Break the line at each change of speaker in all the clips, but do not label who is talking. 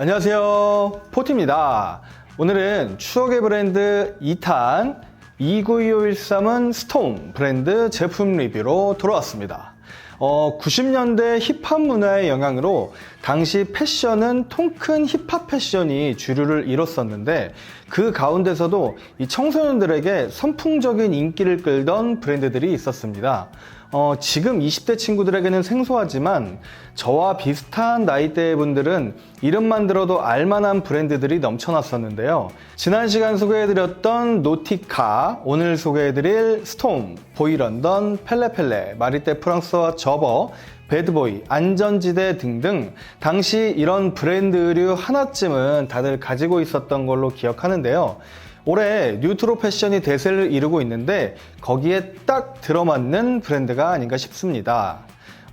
안녕하세요. 포티입니다. 오늘은 추억의 브랜드 2탄 29213은 스톰 브랜드 제품 리뷰로 돌아왔습니다. 어, 90년대 힙합 문화의 영향으로 당시 패션은 통큰 힙합 패션이 주류를 이뤘었는데 그 가운데서도 이 청소년들에게 선풍적인 인기를 끌던 브랜드들이 있었습니다. 어, 지금 20대 친구들에게는 생소하지만 저와 비슷한 나이대의 분들은 이름만 들어도 알만한 브랜드들이 넘쳐났었는데요. 지난 시간 소개해드렸던 노티카, 오늘 소개해드릴 스톰, 보이런던, 펠레펠레, 마리떼 프랑스와 저버, 배드보이, 안전지대 등등 당시 이런 브랜드 류 하나쯤은 다들 가지고 있었던 걸로 기억하는데요. 올해 뉴트로 패션이 대세를 이루고 있는데 거기에 딱 들어맞는 브랜드가 아닌가 싶습니다.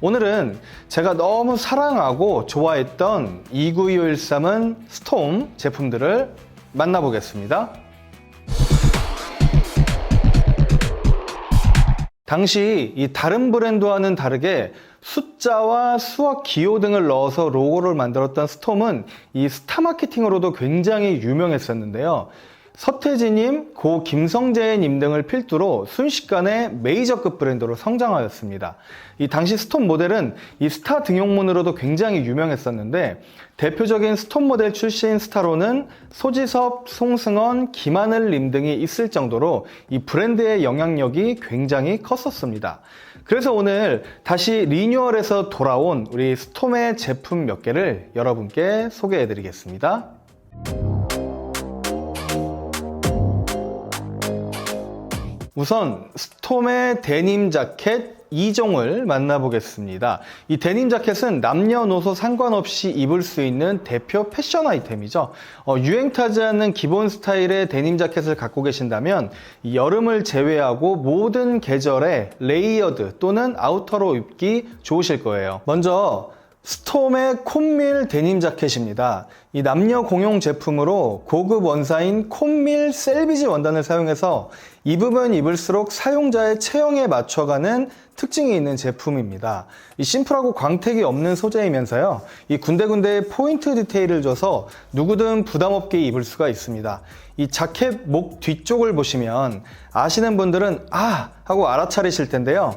오늘은 제가 너무 사랑하고 좋아했던 29213은 스톰 제품들을 만나보겠습니다. 당시 이 다른 브랜드와는 다르게 숫자와 수학 기호 등을 넣어서 로고를 만들었던 스톰은 이 스타 마케팅으로도 굉장히 유명했었는데요. 서태지님, 고 김성재님 등을 필두로 순식간에 메이저급 브랜드로 성장하였습니다. 이 당시 스톰 모델은 이 스타 등용문으로도 굉장히 유명했었는데 대표적인 스톰 모델 출신 스타로는 소지섭, 송승헌, 김하늘님 등이 있을 정도로 이 브랜드의 영향력이 굉장히 컸었습니다. 그래서 오늘 다시 리뉴얼해서 돌아온 우리 스톰의 제품 몇 개를 여러분께 소개해 드리겠습니다. 우선 스톰의 데님 자켓 2종을 만나보겠습니다. 이 데님 자켓은 남녀노소 상관없이 입을 수 있는 대표 패션 아이템이죠. 어, 유행 타지 않는 기본 스타일의 데님 자켓을 갖고 계신다면 이 여름을 제외하고 모든 계절에 레이어드 또는 아우터로 입기 좋으실 거예요. 먼저 스톰의 콤밀 데님 자켓입니다. 이 남녀 공용 제품으로 고급 원사인 콤밀 셀비지 원단을 사용해서 입으면 입을수록 사용자의 체형에 맞춰가는 특징이 있는 제품입니다. 이 심플하고 광택이 없는 소재이면서요. 이 군데군데 포인트 디테일을 줘서 누구든 부담 없게 입을 수가 있습니다. 이 자켓 목 뒤쪽을 보시면 아시는 분들은 아 하고 알아차리실 텐데요.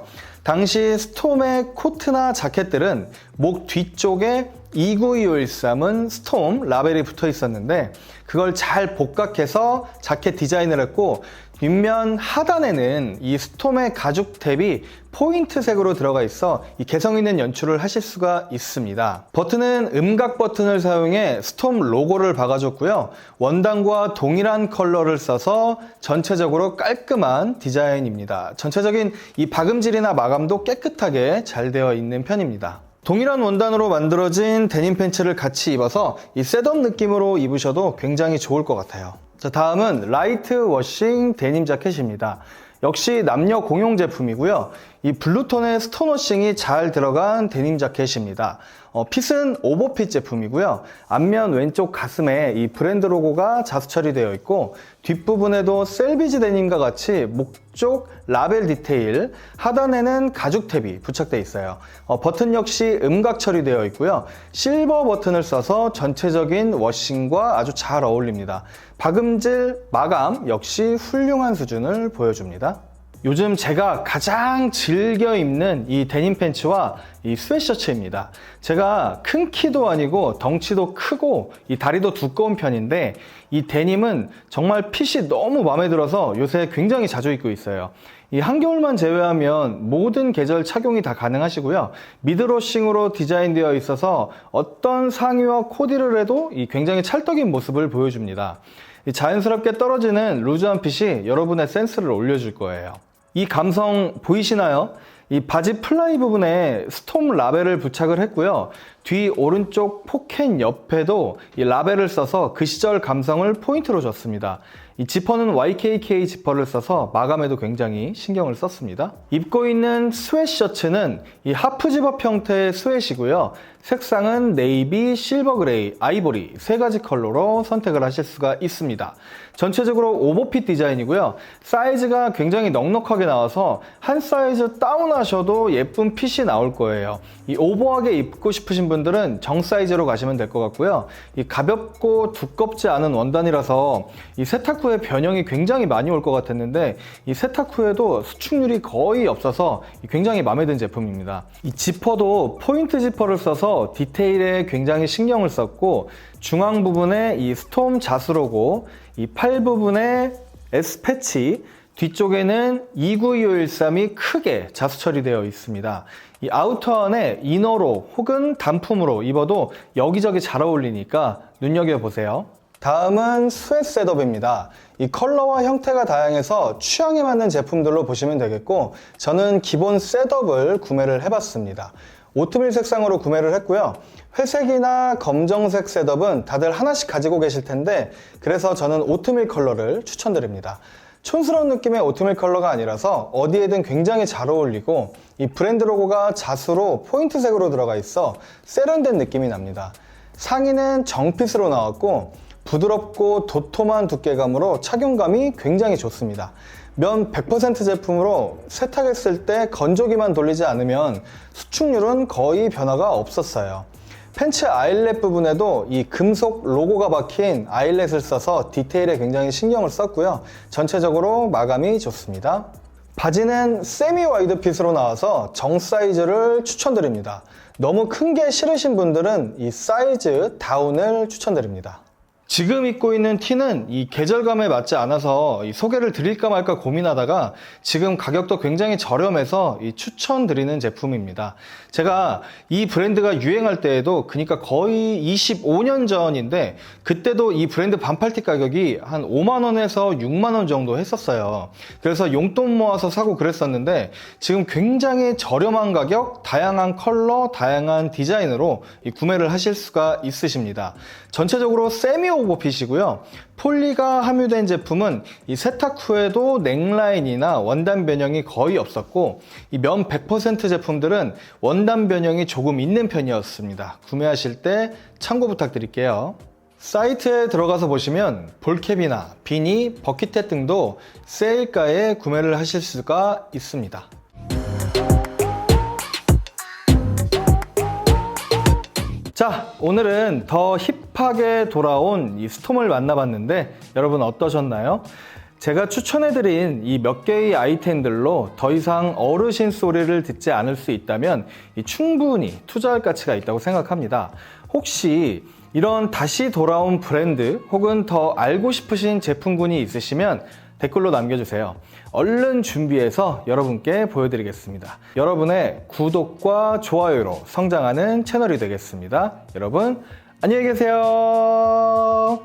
당시 스톰의 코트나 자켓들은 목 뒤쪽에 29213은 스톰 라벨이 붙어 있었는데 그걸 잘 복각해서 자켓 디자인을 했고 뒷면 하단에는 이 스톰의 가죽 탭이 포인트 색으로 들어가 있어 이 개성 있는 연출을 하실 수가 있습니다. 버튼은 음각 버튼을 사용해 스톰 로고를 박아줬고요. 원단과 동일한 컬러를 써서 전체적으로 깔끔한 디자인입니다. 전체적인 이 박음질이나 마감도 깨끗하게 잘 되어 있는 편입니다. 동일한 원단으로 만들어진 데님 팬츠를 같이 입어서 이 셋업 느낌으로 입으셔도 굉장히 좋을 것 같아요. 자, 다음은 라이트 워싱 데님 자켓입니다. 역시 남녀 공용 제품이고요. 이 블루톤의 스톤 워싱이 잘 들어간 데님 자켓입니다. 어, 핏은 오버핏 제품이고요. 앞면 왼쪽 가슴에 이 브랜드 로고가 자수 처리되어 있고 뒷부분에도 셀비지 데님과 같이 목쪽 라벨 디테일, 하단에는 가죽 탭이 부착되어 있어요. 어, 버튼 역시 음각 처리되어 있고요. 실버 버튼을 써서 전체적인 워싱과 아주 잘 어울립니다. 박음질, 마감 역시 훌륭한 수준을 보여줍니다. 요즘 제가 가장 즐겨 입는 이 데님 팬츠와 이 스웨셔츠입니다. 제가 큰 키도 아니고 덩치도 크고 이 다리도 두꺼운 편인데 이 데님은 정말 핏이 너무 마음에 들어서 요새 굉장히 자주 입고 있어요. 이 한겨울만 제외하면 모든 계절 착용이 다 가능하시고요. 미드로싱으로 디자인되어 있어서 어떤 상의와 코디를 해도 이 굉장히 찰떡인 모습을 보여줍니다. 이 자연스럽게 떨어지는 루즈한 핏이 여러분의 센스를 올려줄 거예요. 이 감성 보이시나요? 이 바지 플라이 부분에 스톰 라벨을 부착을 했고요. 뒤 오른쪽 포켓 옆에도 이 라벨을 써서 그 시절 감성을 포인트로 줬습니다. 이 지퍼는 YKK 지퍼를 써서 마감에도 굉장히 신경을 썼습니다. 입고 있는 스웨셔츠는 이 하프 집업 형태의 스웨시고요. 색상은 네이비, 실버 그레이, 아이보리 세 가지 컬러로 선택을 하실 수가 있습니다. 전체적으로 오버핏 디자인이고요. 사이즈가 굉장히 넉넉하게 나와서 한 사이즈 다운하셔도 예쁜 핏이 나올 거예요. 이 오버하게 입고 싶으신 분 분들은 정 사이즈로 가시면 될 것 같고요. 이 가볍고 두껍지 않은 원단이라서 이 세탁 후에 변형이 굉장히 많이 올 것 같았는데 이 세탁 후에도 수축률이 거의 없어서 굉장히 마음에 든 제품입니다. 이 지퍼도 포인트 지퍼를 써서 디테일에 굉장히 신경을 썼고 중앙 부분에 이 스톰 자수로고 이 팔 부분에 S 패치 뒤쪽에는 292513이 크게 자수 처리되어 있습니다. 이 아우터 안에 이너로 혹은 단품으로 입어도 여기저기 잘 어울리니까 눈여겨보세요. 다음은 스웨트 셋업입니다. 이 컬러와 형태가 다양해서 취향에 맞는 제품들로 보시면 되겠고 저는 기본 셋업을 구매를 해봤습니다. 오트밀 색상으로 구매를 했고요. 회색이나 검정색 셋업은 다들 하나씩 가지고 계실 텐데 그래서 저는 오트밀 컬러를 추천드립니다. 촌스러운 느낌의 오트밀 컬러가 아니라서 어디에든 굉장히 잘 어울리고 이 브랜드 로고가 자수로 포인트색으로 들어가 있어 세련된 느낌이 납니다. 상의는 정핏으로 나왔고 부드럽고 도톰한 두께감으로 착용감이 굉장히 좋습니다. 면 100% 제품으로 세탁했을 때 건조기만 돌리지 않으면 수축률은 거의 변화가 없었어요. 팬츠 아일렛 부분에도 이 금속 로고가 박힌 아일렛을 써서 디테일에 굉장히 신경을 썼고요. 전체적으로 마감이 좋습니다. 바지는 세미 와이드 핏으로 나와서 정 사이즈를 추천드립니다. 너무 큰 게 싫으신 분들은 이 사이즈 다운을 추천드립니다. 지금 입고 있는 티는 이 계절감에 맞지 않아서 이 소개를 드릴까 말까 고민하다가 지금 가격도 굉장히 저렴해서 이 추천드리는 제품입니다. 제가 이 브랜드가 유행할 때에도 그러니까 거의 25년 전인데 그때도 이 브랜드 반팔티 가격이 한 5만 원에서 6만 원 정도 했었어요. 그래서 용돈 모아서 사고 그랬었는데 지금 굉장히 저렴한 가격, 다양한 컬러, 다양한 디자인으로 이 구매를 하실 수가 있으십니다. 전체적으로 세미 오버핏이고요. 폴리가 함유된 제품은 이 세탁 후에도 넥라인이나 원단 변형이 거의 없었고 이 면 100% 제품들은 원단 변형이 조금 있는 편이었습니다. 구매하실 때 참고 부탁드릴게요. 사이트에 들어가서 보시면 볼캡이나 비니, 버킷햇 등도 세일가에 구매를 하실 수가 있습니다. 자, 오늘은 더 힙 하게 돌아온 이 스톰을 만나봤는데 여러분 어떠셨나요? 제가 추천해드린 이 몇 개의 아이템들로 더 이상 어르신 소리를 듣지 않을 수 있다면 이 충분히 투자할 가치가 있다고 생각합니다. 혹시 이런 다시 돌아온 브랜드 혹은 더 알고 싶으신 제품군이 있으시면 댓글로 남겨주세요. 얼른 준비해서 여러분께 보여드리겠습니다. 여러분의 구독과 좋아요로 성장하는 채널이 되겠습니다. 여러분, 안녕히 계세요.